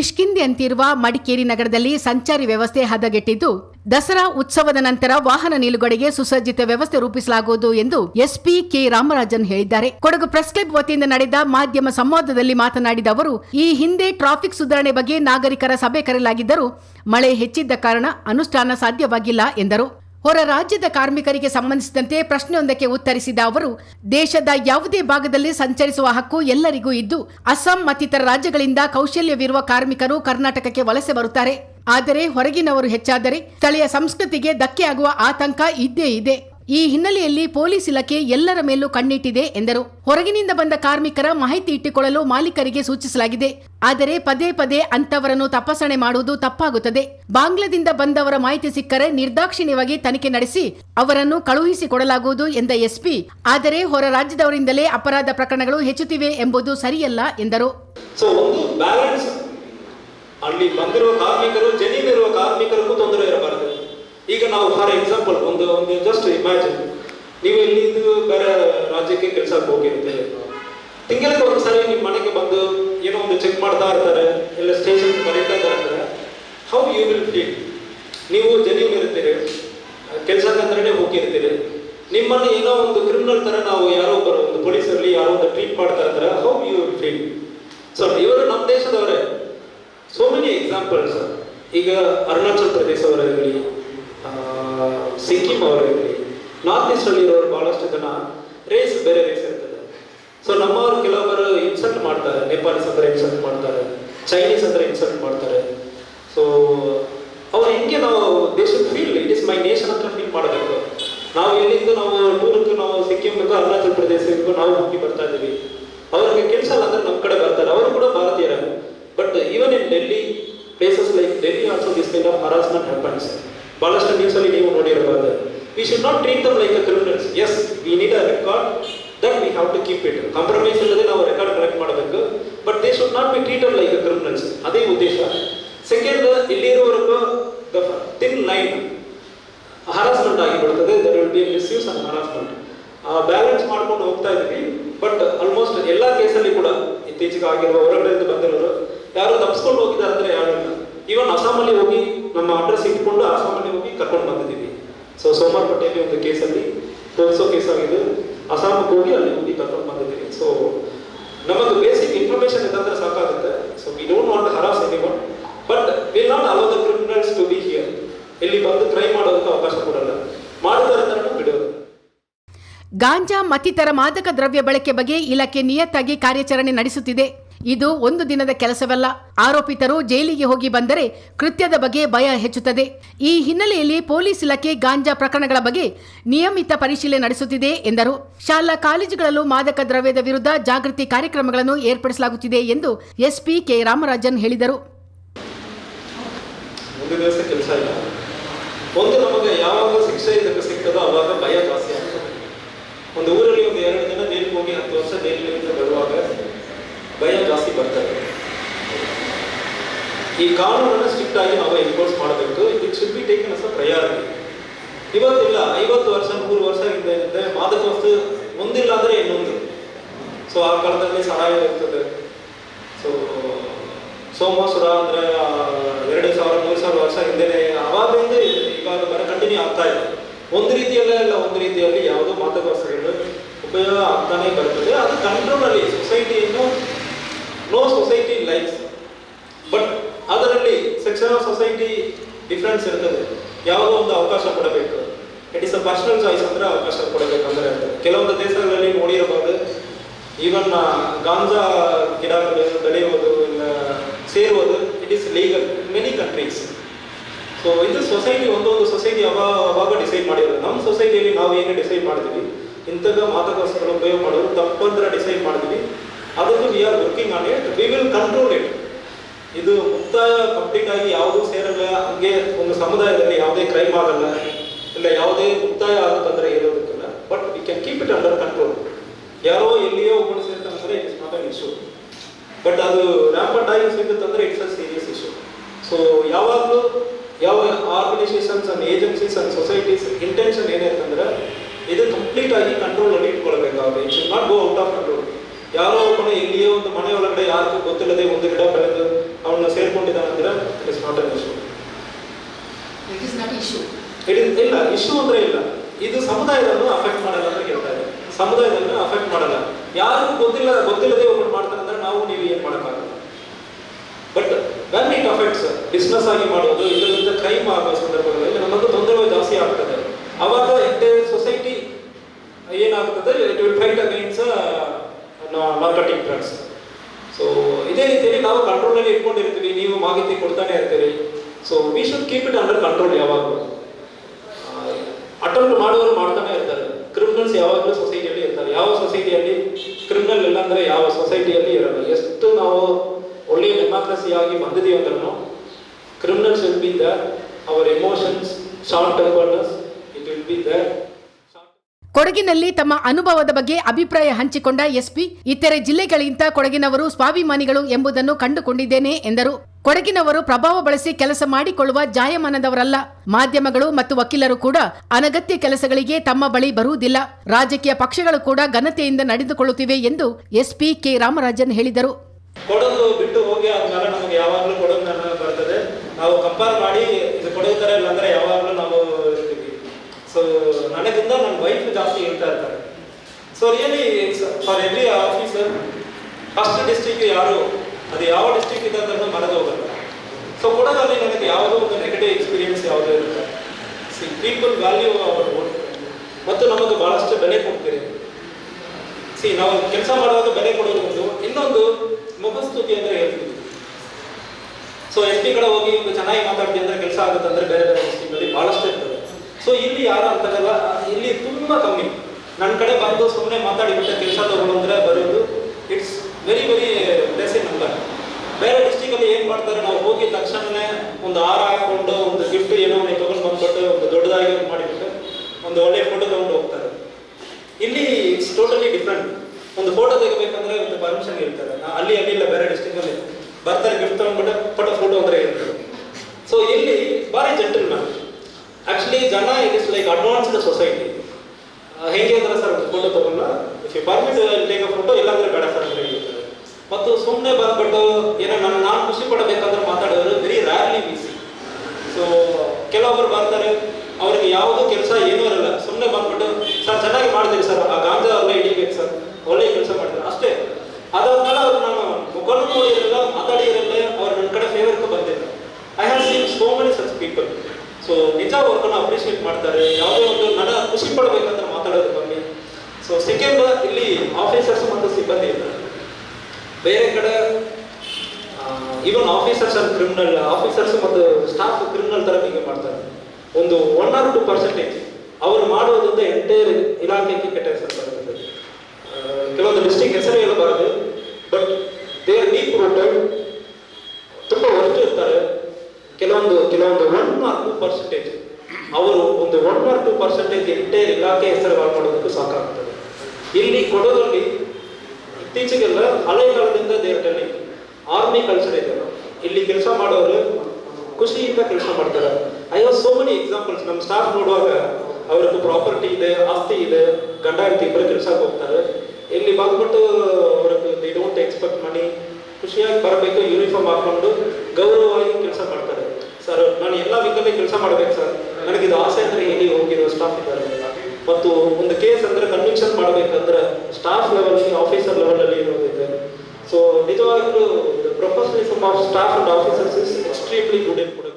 ಕಿಷ್ಕಿಂದೆ ಅಂತಿರುವ ಮಡಿಕೇರಿ ನಗರದಲ್ಲಿ ಸಂಚಾರಿ ವ್ಯವಸ್ಥೆ ಹದಗೆಟ್ಟಿದ್ದು, ದಸರಾ ಉತ್ಸವದ ನಂತರ ವಾಹನ ನಿಲುಗಡೆಗೆ ಸುಸಜ್ಜಿತ ವ್ಯವಸ್ಥೆ ರೂಪಿಸಲಾಗುವುದು ಎಂದು ಎಸ್ಪಿ ಕೆ ರಾಮರಾಜನ್ ಹೇಳಿದ್ದಾರೆ. ಕೊಡಗು ಪ್ರೆಸ್ ಕ್ಲಬ್ ವತಿಯಿಂದ ನಡೆದ ಮಾಧ್ಯಮ ಸಂವಾದದಲ್ಲಿ ಮಾತನಾಡಿದ ಅವರು, ಈ ಹಿಂದೆ ಟ್ರಾಫಿಕ್ ಸುಧಾರಣೆ ಬಗ್ಗೆ ನಾಗರಿಕರ ಸಭೆ ಕರೆಯಲಾಗಿದ್ದರೂ, ಮಳೆ ಹೆಚ್ಚಿದ್ದ ಕಾರಣ ಅನುಷ್ಠಾನ ಸಾಧ್ಯವಾಗಿಲ್ಲ ಎಂದರು. ಹೊರ ರಾಜ್ಯದ ಕಾರ್ಮಿಕರಿಗೆ ಸಂಬಂಧಿಸಿದಂತೆ ಪ್ರಶ್ನೆಯೊಂದಕ್ಕೆ ಉತ್ತರಿಸಿದ ಅವರು, ದೇಶದ ಯಾವುದೇ ಭಾಗದಲ್ಲಿ ಸಂಚರಿಸುವ ಹಕ್ಕು ಎಲ್ಲರಿಗೂ ಇದ್ದು, ಅಸ್ಸಾಂ ಮತ್ತಿತರ ರಾಜ್ಯಗಳಿಂದ ಕೌಶಲ್ಯವಿರುವ ಕಾರ್ಮಿಕರು ಕರ್ನಾಟಕಕ್ಕೆ ವಲಸೆ ಬರುತ್ತಾರೆ. ಆದರೆ ಹೊರಗಿನವರು ಹೆಚ್ಚಾದರೆ, ಸ್ಥಳೀಯ ಸಂಸ್ಕೃತಿಗೆ ಧಕ್ಕೆಯಾಗುವ ಆತಂಕ ಇದ್ದೇ ಇದೆ. ಈ ಹಿನ್ನೆಲೆಯಲ್ಲಿ ಪೊಲೀಸ್ ಇಲಾಖೆ ಎಲ್ಲರ ಮೇಲೂ ಕಣ್ಣಿಟ್ಟಿದೆ ಎಂದರು. ಹೊರಗಿನಿಂದ ಬಂದ ಕಾರ್ಮಿಕರ ಮಾಹಿತಿ ಇಟ್ಟುಕೊಳ್ಳಲು ಮಾಲೀಕರಿಗೆ ಸೂಚಿಸಲಾಗಿದೆ. ಆದರೆ ಪದೇ ಪದೇ ಅಂತವರನ್ನು ತಪಾಸಣೆ ಮಾಡುವುದು ತಪ್ಪಾಗುತ್ತದೆ. ಬಾಂಗ್ಲಾದಿಂದ ಬಂದವರ ಮಾಹಿತಿ ಸಿಕ್ಕರೆ ನಿರ್ದಾಕ್ಷಿಣ್ಯವಾಗಿ ತನಿಖೆ ನಡೆಸಿ ಅವರನ್ನು ಕಳುಹಿಸಿಕೊಡಲಾಗುವುದು ಎಂದ ಎಸ್ಪಿ. ಆದರೆ ಹೊರ ರಾಜ್ಯದವರಿಂದಲೇ ಅಪರಾಧ ಪ್ರಕರಣಗಳು ಹೆಚ್ಚುತ್ತಿವೆ ಎಂಬುದು ಸರಿಯಲ್ಲ ಎಂದರು. ಅಲ್ಲಿ ಬಂದಿರುವ ಕಾರ್ಮಿಕರು ಜೆನ್ಯೂನ್ ಇರುವ ಕಾರ್ಮಿಕರಿಗೂ ತೊಂದರೆ ಇರಬಾರದು. ಈಗ ನಾವು ಫಾರ್ ಎಕ್ಸಾಂಪಲ್ ಒಂದು ಒಂದು ಜಸ್ಟ್ ಇಮ್ಯಾಜಿನ್ ನೀವು ಇಲ್ಲಿ ಬೇರೆ ರಾಜ್ಯಕ್ಕೆ ಕೆಲಸಕ್ಕೆ ಹೋಗಿರ್ತೀರಿ. ತಿಂಗಳಿಗೆ ಒಂದ್ಸರಿ ನಿಮ್ಮ ಮನೆಗೆ ಬಂದು ಏನೋ ಒಂದು ಚೆಕ್ ಮಾಡ್ತಾ ಇರ್ತಾರೆ ಎಲ್ಲ ಸ್ಟೇಷನ್ ಕರೀತಾ ಇರ್ತಾರೆ ಹೌ ಯು ವಿಲ್ ಫೀಲ್ ನೀವು ಜೆನ್ಯೂನ್ ಇರ್ತೀರಿ ಕೆಲಸಕ್ಕಂದ್ರೆ ಹೋಗಿರ್ತೀರಿ. ನಿಮ್ಮನ್ನು ಏನೋ ಒಂದು ಕ್ರಿಮಿನಲ್ ತರ ನಾವು ಯಾರೋ ಒಬ್ಬರು ಒಂದು ಪೊಲೀಸರಲ್ಲಿ ಯಾರೋ ಒಂದು ಟ್ರೀಟ್ ಮಾಡ್ತಾ ಇರ್ತಾರೆ how you will feel so ಇವರು ನಮ್ಮ ದೇಶದವರೇ. ಸೋ ಮೆನಿ ಎಕ್ಸಾಂಪಲ್ಸ್ ಈಗ ಅರುಣಾಚಲ್ ಪ್ರದೇಶ ಅವರಿರಲಿ ಸಿಕ್ಕಿಂ ಅವರಿರಲಿ ನಾರ್ತ್ ಈಸ್ಟ್ ಅಲ್ಲಿ ಇರೋರು ಬಹಳಷ್ಟು ಜನ ರೇಸ್ ಬೇರೆ ರೇಸ್ ಇರ್ತದೆ. ಸೊ ನಮ್ಮವರು ಕೆಲವರು ಇನ್ಸಲ್ಟ್ ಮಾಡ್ತಾರೆ ನೇಪಾಳಿಸ್ ಅಂದ್ರೆ ಇನ್ಸಲ್ಟ್ ಮಾಡ್ತಾರೆ ಚೈನೀಸ್ ಅಂದ್ರೆ ಇನ್ಸಲ್ಟ್ ಮಾಡ್ತಾರೆ. ಸೊ ಅವ್ರು ಹೆಂಗೆ ನಾವು ದೇಶದ feel it is my nation ಅಂತ ಫೀಲ್ ಮಾಡಬೇಕು. ನಾವು ಎಲ್ಲಿಂದ ನಾವು ಟೂರ್ಗೆ ನಾವು ಸಿಕ್ಕಿಂಗೂ ಅರುಣಾಚಲ ಪ್ರದೇಶಕ್ಕೂ ನಾವು ಹೋಗಿ ಬರ್ತಾ ಇದ್ದೀವಿ. ಅವ್ರಿಗೆ ಕೆಲಸ ಅಲ್ಲ ಅಂದ್ರೆ ನಮ್ಮ ಕಡೆ ಬರ್ತಾರೆ. ಅವರು ಕೂಡ ಭಾರತೀಯರ. But even in Delhi places like Delhi also this kind of harassment happens ಬಹಳಷ್ಟು ನ್ಯೂಸ್ ಅಲ್ಲಿ ನೀವು ನೋಡಿರಬಾರ್ದು we should not treat them like a criminals as we need a record that we have to keep it compromise ಇಲ್ಲದೆ ನಾವು record collect ಮಾಡಬೇಕು. But they should not be treated like a criminals ಅದೇ ಉದ್ದೇಶ. Second ಇಲ್ಲಿರುವವರೆಗೂ the thin line harassment ಆಗಿಬಿಡ್ತದೆ. There will be misuse and harassment balance ಮಾಡ್ಕೊಂಡು ಹೋಗ್ತಾ ಇದ್ವಿ ಬಟ್ ಆಲ್ಮೋಸ್ಟ್ ಎಲ್ಲ ಕೇಸಲ್ಲಿ ಕೂಡ ಇತ್ತೀಚೆಗೆ ಆಗಿರುವ ಹೊರಗಡೆಯಿಂದ ಬಂದಿರೋರು, ಯಾರು ತಪ್ಪಿಸ್ಕೊಂಡು ಹೋಗಿದ್ದಾರೆ ಅಂದರೆ ಯಾರು ಇಲ್ಲ. ಈವನ್ ಅಸ್ಸಾಮಲ್ಲಿ ಹೋಗಿ ನಮ್ಮ ಅಡ್ರೆಸ್ ಇಟ್ಕೊಂಡು ಅಸ್ಸಾಮಲ್ಲಿ ಹೋಗಿ ಕರ್ಕೊಂಡು ಬಂದಿದ್ದೀವಿ. ಸೊ ಸೋಮಾರ್ಪಟ್ಟೆಯಲ್ಲಿ ಒಂದು ಕೇಸಲ್ಲಿ ತೋರಿಸೋ ಕೇಸ್ ಆಗಿದೆ. ಅಸ್ಸಾಮಿಗೆ ಹೋಗಿ ಅಲ್ಲಿ ಹೋಗಿ ಕರ್ಕೊಂಡು ಬಂದಿದ್ದೀವಿ. ಸೊ ನಮಗೆ ಬೇಸಿಕ್ ಇನ್ಫಾರ್ಮೇಶನ್ ಇದ್ದಂದ್ರೆ ಸಾಕಾಗುತ್ತೆ. So we don't want harass any one but will not allow the criminals to be here ಇಲ್ಲಿ ಬಂದು ಟ್ರೈ ಮಾಡೋದಕ್ಕೆ ಅವಕಾಶ ಕೊಡಲ್ಲ. ಮಾಡಿದ್ದಾರೆ ಅಂತ ಬಿಡೋದು. ಗಾಂಜಾ ಮತ್ತಿತರ ಮಾದಕ ದ್ರವ್ಯ ಬಳಕೆ ಬಗ್ಗೆ ಇಲಾಖೆ ನಿಯತ್ತಾಗಿ ಕಾರ್ಯಾಚರಣೆ ನಡೆಸುತ್ತಿದೆ. ಇದು ಒಂದು ದಿನದ ಕೆಲಸವಲ್ಲ. ಆರೋಪಿತರು ಜೈಲಿಗೆ ಹೋಗಿ ಬಂದರೆ ಕೃತ್ಯದ ಬಗ್ಗೆ ಭಯ ಹೆಚ್ಚುತ್ತದೆ. ಈ ಹಿನ್ನೆಲೆಯಲ್ಲಿ ಪೊಲೀಸ್ ಇಲಾಖೆ ಗಾಂಜಾ ಪ್ರಕರಣಗಳ ಬಗ್ಗೆ ನಿಯಮಿತ ಪರಿಶೀಲನೆ ನಡೆಸುತ್ತಿದೆ ಎಂದರು. ಶಾಲಾ ಕಾಲೇಜುಗಳಲ್ಲೂ ಮಾದಕ ದ್ರವ್ಯದ ವಿರುದ್ಧ ಜಾಗೃತಿ ಕಾರ್ಯಕ್ರಮಗಳನ್ನು ಏರ್ಪಡಿಸಲಾಗುತ್ತಿದೆ ಎಂದು ಎಸ್ಪಿ ಕೆ ರಾಮರಾಜನ್ ಹೇಳಿದರು. ಒಂದು ನಮಗೆ ಯಾವಾಗ ಶಿಕ್ಷೆ ಇದಕ್ಕೆ ಸಿಗ್ತದೋ ಅವಾಗ ಭಯ ಜಾಸ್ತಿ ಆಗ್ತದೆ ಒಂದು ಊರಲ್ಲಿ ಒಂದು ಎರಡು ಜನ ಜೈಲಿಗೆ ಹೋಗಿ ಹತ್ತು ವರ್ಷ ಜೈಲಿನಿಂದ ಬರುವಾಗ ಭಯ ಜಾಸ್ತಿ ಬರ್ತದೆ ಈ ಕಾನೂನನ್ನು ಸ್ಟ್ರಿಕ್ಟ್ ಆಗಿ ನಾವು ಎನ್ಫೋರ್ಸ್ ಮಾಡಬೇಕು. It should be taken as a priority ಇವತ್ತಿಲ್ಲ, ಐವತ್ತು ವರ್ಷ ನೂರು ವರ್ಷ ಇರುತ್ತೆ ಮಾದಕ ವಸ್ತು ಒಂದಿಲ್ಲ ಅಂದ್ರೆ ಇನ್ನೊಂದು. ಸೊ ಆ ಕಾಲದಲ್ಲಿ ಸಹಾಯ ಇರ್ತದೆ. ಸೊ ಸೋಮಾಸುರ ಅಂದ್ರೆ ಎರಡು ಸಾವಿರ, ಮೂರು ಸಾವಿರ ವರ್ಷ ಹಿಂದೆನೆ ಅವಾಗಿಂದ ಇವಾಗ ಬರ ಕಂಟಿನ್ಯೂ ಆಗ್ತಾ ಇದೆ. ಒಂದು ರೀತಿಯಲ್ಲೇ ಇಲ್ಲ ಒಂದು ರೀತಿಯಲ್ಲಿ ಯಾವುದೋ ಮಾದಕ ವಸ್ತುಗಳು ಉಪಯೋಗ ಆಗ್ತಾನೆ ಬರ್ತದೆ. ಅದು ಕಂಟ್ರೋಲ್ ಅಲ್ಲಿ ಸೊಸೈಟಿಯನ್ನು ನೋ ಸೊಸೈಟಿ ಲೈಫ್ ಬಟ್ ಅದರಲ್ಲಿ ಸೆಕ್ಷನ್ ಆಫ್ ಸೊಸೈಟಿ ಡಿಫ್ರೆನ್ಸ್ ಇರ್ತದೆ. ಯಾವುದೋ ಒಂದು ಅವಕಾಶ ಕೊಡಬೇಕು. It is a personal choice ಅಂದ್ರೆ ಅವಕಾಶ ಕೊಡಬೇಕಂದ್ರೆ ಇರ್ತದೆ. ಕೆಲವೊಂದು ದೇಶಗಳಲ್ಲಿ ನೋಡಿರಬಹುದು ಈವನ್ ಗಾಂಜಾ ಗಿಡ ಬೆಳೆಯುವುದು ಇಲ್ಲ, ಸೇರುವುದು it is legal many countries so ಇದು ಸೊಸೈಟಿ ಒಂದೊಂದು ಸೊಸೈಟಿ ಅವಾಗ ಅವಾಗ ಡಿಸೈಡ್ ಮಾಡಿರೋದು. ನಮ್ಮ ಸೊಸೈಟಿಯಲ್ಲಿ ನಾವು ಏನು ಡಿಸೈಡ್ ಮಾಡ್ತೀವಿ ಇಂಥದ ಮಾದಕ ವಸ್ತುಗಳು ಉಪಯೋಗ ಮಾಡೋದು ತಪ್ಪಂದ್ರೆ ಡಿಸೈಡ್ ಮಾಡಿದ್ವಿ. ಅದನ್ನು we are working on it we will control it ಆಗಿ ಯಾವುದೂ ಸೇರಲ್ಲ. ಹಂಗೆ ಒಂದು ಸಮುದಾಯದಲ್ಲಿ ಯಾವುದೇ ಕ್ರೈಮ್ ಆಗಲ್ಲ. ಇಲ್ಲ, ಯಾವುದೇ ಮುಕ್ತಾಯ ತೊಂದರೆ ಇರೋದಕ್ಕಿಲ್ಲ. But we can keep it under control ಯಾರೋ ಎಲ್ಲಿಯೋ ಒಬ್ಬರು ಸೇರ್ತಾನಂದ್ರೆ it's not an issue but ಅದು ರ್ಯಾಂಪಟ್ ಆಗಿ ಸಿಗುತ್ತಂದ್ರೆ it's a serious issue so ಯಾವಾಗಲೂ ಯಾವ organisations and agencies and societies intention ಏನಿರ್ತಂದ್ರೆ, ಇದು ಕಂಪ್ಲೀಟ್ ಆಗಿ ಕಂಟ್ರೋಲ್ ಅಲ್ಲಿ ಇಟ್ಕೊಳ್ಬೇಕಾಗುತ್ತೆ it should not go out of ಯಾರೋ ಒಬ್ಬನು ಎಲ್ಲಿಯೋ ಒಂದು ಮನೆ ಒಳಗಡೆ ಯಾರಿಗೂ ಗೊತ್ತಿಲ್ಲದೆ ಒಂದು ಗಿಡ ಬೆಳೆದು ಅವನ್ನ ಸೇರ್ಕೊಂಡಿದ್ದಾನಂದ್ರೆ it is not an issue it is not issue it is ಇಲ್ಲ ಇಶ್ಯೂ ಅಂದ್ರೆ ಇಲ್ಲ. ಇದು ಸಮುದಾಯವನ್ನು ಅಫೆಕ್ಟ್ ಮಾಡಲ್ಲ ಅಂತ ಹೇಳ್ತಾರೆ ಸಮುದಾಯದಲ್ಲಿ ಸಮುದಾಯವನ್ನು ಅಫೆಕ್ಟ್ ಮಾಡಲ್ಲ. ಯಾರಿಗೂ ಗೊತ್ತಿಲ್ಲ ಗೊತ್ತಿಲ್ಲದೆ ಒಬ್ಬರು ಮಾಡ್ತಾರೆ ಅಂದ್ರೆ ನಾವು ನೀವು ಏನ್ ಮಾಡೋಕ್ಕಾಗಲ್ಲ. But when it affects business ಆಗಿ ಮಾಡೋದು ಇದರಿಂದ ಕ್ರೈಮ್ ಆಗೋ ಸಂದರ್ಭಗಳಲ್ಲಿ ನಮ್ಮದು ತೊಂದರೆ ಜಾಸ್ತಿ ಆಗ್ತದೆ ಅವಾಗ ಎಂಟೈರ್ ಸೊಸೈಟಿ ಏನಾಗ್ತದೆ it will fight against marketing drugs so ಇದೇ ರೀತಿಯಲ್ಲಿ ನಾವು ಕಂಟ್ರೋಲಲ್ಲಿ ಇಟ್ಕೊಂಡಿರ್ತೀವಿ, ನೀವು ಮಾಹಿತಿ ಕೊಡ್ತಾನೆ ಇರ್ತೀರಿ. So we should keep it under control ಯಾವಾಗಲೂ. ಅಟೆಂಪ್ಟ್ ಮಾಡುವವರು ಮಾಡ್ತಾನೆ ಇರ್ತಾರೆ. ಕ್ರಿಮಿನಲ್ಸ್ ಯಾವಾಗಲೂ ಸೊಸೈಟಿಯಲ್ಲಿ ಇರ್ತಾರೆ. ಯಾವ ಸೊಸೈಟಿಯಲ್ಲಿ ಕ್ರಿಮಿನಲ್ ಇಲ್ಲ ಅಂದ್ರೆ ಯಾವ ಸೊಸೈಟಿಯಲ್ಲಿ ಇರಲ್ಲ. ಎಷ್ಟು ನಾವು ಒಳ್ಳೆಯ ಡೆಮಾಕ್ರಸಿ ಆಗಿ ಬಂದಿದೀವಿ ಅಂದ್ರೂ criminals will be the our emotions short temperness it will be the ಕೊಡಗಿನಲ್ಲಿ ತಮ್ಮ ಅನುಭವದ ಬಗ್ಗೆ ಅಭಿಪ್ರಾಯ ಹಂಚಿಕೊಂಡ ಎಸ್ಪಿ, ಇತರೆ ಜಿಲ್ಲೆಗಳಿಗಿಂತ ಕೊಡಗಿನವರು ಸ್ವಾಭಿಮಾನಿಗಳು ಎಂಬುದನ್ನು ಕಂಡುಕೊಂಡಿದ್ದೇನೆ ಎಂದರು. ಕೊಡಗಿನವರು ಪ್ರಭಾವ ಬಳಸಿ ಕೆಲಸ ಮಾಡಿಕೊಳ್ಳುವ ಜಾಯಮಾನದವರಲ್ಲ. ಮಾಧ್ಯಮಗಳು ಮತ್ತು ವಕೀಲರು ಕೂಡ ಅನಗತ್ಯ ಕೆಲಸಗಳಿಗೆ ತಮ್ಮ ಬಳಿ ಬರುವುದಿಲ್ಲ. ರಾಜಕೀಯ ಪಕ್ಷಗಳು ಕೂಡ ಘನತೆಯಿಂದ ನಡೆದುಕೊಳ್ಳುತ್ತಿವೆ ಎಂದು ಎಸ್ಪಿ ಕೆ. ರಾಮರಾಜನ್ ಹೇಳಿದರು. ಕೊಡಗು ಬಿಟ್ಟು ಹೋಗಿ ಯಾವಾಗಲೂ ಕೊಡಗು ಬರ್ತದೆ. ನಾವು ಕಂಪೇರ್ ಮಾಡಿ ಕೊಡಗು ಥರ ಇಲ್ಲ ಅಂದ್ರೆ ಯಾವಾಗಲೂ ಸೊ ನನಗಿಂತ ನನ್ನ ವೈಫ್ ಜಾಸ್ತಿ ಹೇಳ್ತಾ ಇರ್ತಾರೆ. So really for every officer first district ಯಾರು, ಅದು ಯಾವ ಡಿಸ್ಟಿಕ್ ಇದೆ ಅಂತ ಮರೆದು ಹೋಗಲ್ಲ. ಸೊ ಕೊಡಗಲ್ಲಿ ನನಗೆ ಯಾವುದೋ ಒಂದು ನೆಗೆಟಿವ್ ಎಕ್ಸ್ಪೀರಿಯನ್ಸ್ ಯಾವುದೋ ಇರುತ್ತೆ. See people value our vote ಮತ್ತು ನಮಗೆ ಭಾಳಷ್ಟು ಬೆಲೆ ಕೊಡ್ತೀರಿ. ಸಿ ನಾವು ಕೆಲಸ ಮಾಡುವಾಗ ಬೆಲೆ ಕೊಡೋದು ಒಂದು. ಇನ್ನೊಂದು, ಮುಖಸ್ತುತಿ ಅಂತ ಹೇಳ್ತೀವಿ. ಸೊ ಎಸ್ ಪಿ ಕಡೆ ಹೋಗಿ ಚೆನ್ನಾಗಿ ಮಾತಾಡ್ತೀವಿ ಅಂದರೆ ಕೆಲಸ ಆಗುತ್ತೆ ಅಂದರೆ ಬೇರೆ ಬೇರೆ ಡಿಸ್ಟಿಕ್ನಲ್ಲಿ ಭಾಳಷ್ಟು ಇರ್ತದೆ. ಸೊ ಇಲ್ಲಿ ಯಾರು ಅಂತಾರಲ್ಲ ಇಲ್ಲಿ ತುಂಬಾ ಕಮ್ಮಿ. ನನ್ನ ಕಡೆ ಬಂದು ಸುಮ್ಮನೆ ಮಾತಾಡಿಬಿಟ್ಟೆ ಕೆಲಸ ತಗೊಂಡು ಅಂದರೆ ಬರೋದು it's very very less in number ಬೇರೆ ಡಿಸ್ಟಿಕಲ್ಲಿ ಏನು ಮಾಡ್ತಾರೆ, ನಾವು ಹೋಗಿದ ತಕ್ಷಣನೇ ಒಂದು ಹಾರ ಹಾಕೊಂಡು ಒಂದು ಗಿಫ್ಟ್ ಏನೋ ಒಂದು ತಗೊಂಡು ಬಂದ್ಬಿಟ್ಟು ಒಂದು ದೊಡ್ಡದಾಗಿ ಒಂದು ಮಾಡಿಬಿಟ್ಟು ಒಂದು ಒಳ್ಳೆ ಫೋಟೋ ತಗೊಂಡು ಹೋಗ್ತಾರೆ ಇಲ್ಲಿ ಇಟ್ಸ್ ಟೋಟಲಿ ಡಿಫ್ರೆಂಟ್ ಒಂದು ಫೋಟೋ ತೆಗಿಬೇಕಂದ್ರೆ ಒಂದು ಪರ್ಮಿಷನ್ ಇರ್ತಾರೆ ನಾ- ಅಲ್ಲಿ ಅಲ್ಲಿ ಇಲ್ಲ ಬೇರೆ ಡಿಸ್ಟಿಕಲ್ಲಿ ಬರ್ತಾರೆ ಗಿಫ್ಟ್ ತಗೊಂಡ್ಬಿಟ್ಟು ಫೋಟೋ ಫೋಟೋ ಅಂದ್ರೆ ಇರ್ತದೆ ಸೊ ಇಲ್ಲಿ ಭಾರಿ ಜೆಂಟಲ್ ಮ್ಯಾನ್ ಆಕ್ಚುಲಿ ಜನ ಲೈಕ್ ಅಡ್ವಾನ್ಸ್ಡ್ ಸೊಸೈಟಿ ಹೆಂಗೆ ಅಂದ್ರೆ sir photo if you permit take photo ಇಲ್ಲಾಂದ್ರೆ ಬೇಡ ಸರ್ ಅಂತ ಮತ್ತು ಸುಮ್ಮನೆ ಬಂದ್ಬಿಟ್ಟು ಏನೋ ನನ್ನ, ನಾನು ಖುಷಿ ಪಡಬೇಕಂದ್ರೆ ಮಾತಾಡೋರು ವೆರಿ ರ್ಯಾರ್ಲಿ ಬಿಸಿ ಸೊ ಕೆಲವೊಬ್ಬರು ಬರ್ತಾರೆ, ಅವ್ರಿಗೆ ಯಾವುದೋ ಕೆಲಸ ಏನೂ ಇರಲ್ಲ. ಸುಮ್ಮನೆ ಬಂದ್ಬಿಟ್ಟು ಸರ್ ಚೆನ್ನಾಗಿ ಮಾಡ್ತೀನಿ ಸರ್ ಆ ಗಾಂಜಾ ಎಲ್ಲ ಹಿಡಿಬೇಕು ಸರ್ ಒಳ್ಳೆ ಕೆಲಸ ಮಾಡಿದ್ರು ಅಷ್ಟೇ ಅದಾದ್ಮೇಲೆ ಅವ್ರು ನಾನು ಮುಖನೂ ನೋಡಿರಲ್ಲ ಮಾತಾಡಿರಲ್ಲ ಅವ್ರು ನನ್ನ ಕಡೆ ಫೇವರ್ಗೂ ಬಂದಿಲ್ಲ I have seen so many such people so ನಿಜ ವರ್ಕನ್ನು ಅಪ್ರಿಷಿಯೇಟ್ ಮಾಡ್ತಾರೆ ಯಾವುದೇ ಒಂದು ನನ್ನ ಖುಷಿ ಪಡಬೇಕಂತ ಮಾತಾಡೋದು ಕಮ್ಮಿ ಸೊ ಸೆಕೆಂಡ್ ಇಲ್ಲಿ ಆಫೀಸರ್ಸ್ ಮತ್ತು ಸಿಬ್ಬಂದಿ ಇದ್ದಾರೆ. ಬೇರೆ ಕಡೆ even officers and criminal officers ಮತ್ತು ಸ್ಟಾಫ್ ಕ್ರಿಮಿನಲ್ ತರ ಹೀಗೆ ಮಾಡ್ತಾರೆ. ಒಂದು ಒನ್ ಆರ್ ಟು ಪರ್ಸೆಂಟೇಜ್ ಅವರು ಮಾಡೋದ್ರಿಂದ ಎಂಟೈರ್ ಇಲಾಖೆಗೆ ಕೆಟ್ಟ ಹೆಸರು ಕೆಲವೊಂದು ಡಿಸ್ಟಿಕ್ ಹೆಸರು ಹೇಳಬಾರದು but they are deep rooted ತುಂಬ ವರ್ಷ ಇರ್ತಾರೆ. ಕೆಲವೊಂದು ಕೆಲವೊಂದು ಒನ್ ಆರ್ ಟು ಪರ್ಸೆಂಟೇಜ್ ಅವರು ಒಂದು one or two percentage entire ಇಲಾಖೆ ಹೆಸರು ಹಾಳು ಮಾಡೋದಕ್ಕೂ ಸಾಕಾಗ್ತದೆ. ಇಲ್ಲಿ ಕೊಡೋದ್ರಲ್ಲಿ ಇತ್ತೀಚೆಗೆಲ್ಲ ಹಳೆ ಕಾಲದಿಂದ ದೇವರಲ್ಲಿ ಆರ್ಮಿ ಕಲ್ಚರ್ ಇದೆ. ಇಲ್ಲಿ ಕೆಲಸ ಮಾಡೋರು ಖುಷಿಯಿಂದ ಕೆಲಸ ಮಾಡ್ತಾರೆ. I have so many examples ನಮ್ಮ ಸ್ಟಾಫ್ ನೋಡುವಾಗ ಅವ್ರದ್ದು ಪ್ರಾಪರ್ಟಿ ಇದೆ, ಆಸ್ತಿ ಇದೆ, ಗಂಡ, ಹೆಂಡತಿ ಇಬ್ಬರು ಕೆಲಸಕ್ಕೆ ಹೋಗ್ತಾರೆ. ಇಲ್ಲಿ ಬಂದ್ಬಿಟ್ಟು ಅವ್ರದ್ದು ದೇ ಡೋಂಟ್ ಎಕ್ಸ್ಪೆಕ್ಟ್ ಮನಿ ಖುಷಿಯಾಗಿ ಬರಬೇಕು ಯೂನಿಫಾರ್ಮ್ ಹಾಕೊಂಡು ಗೌರವವಾಗಿ ಕೆಲಸ ಮಾಡ್ತಾರೆ. ಸರ್ ನಾನು ಎಲ್ಲ ವಿಧದಲ್ಲಿ ಕೆಲಸ ಮಾಡ್ಬೇಕು ಸರ್ ನನಗಿದು ಆಸೆ ಅಂದರೆ ಹೇಳಿ ಹೋಗಿರೋ ಸ್ಟಾಫ್ ಇದ್ದಾರೆ. ಮತ್ತು ಒಂದು ಕೇಸ್ ಅಂದ್ರೆ ಕನ್ವಿಕ್ಷನ್ ಮಾಡಬೇಕಂದ್ರೆ ಸ್ಟಾಫ್ ಲೆವೆಲ್ ಆಫೀಸರ್ ಲೆವೆಲ್ ಅಲ್ಲಿ ಇರೋದಿದೆ ಸೊ ನಿಜವಾಗ್ಲೂ professionalism of staff and officers is extremely good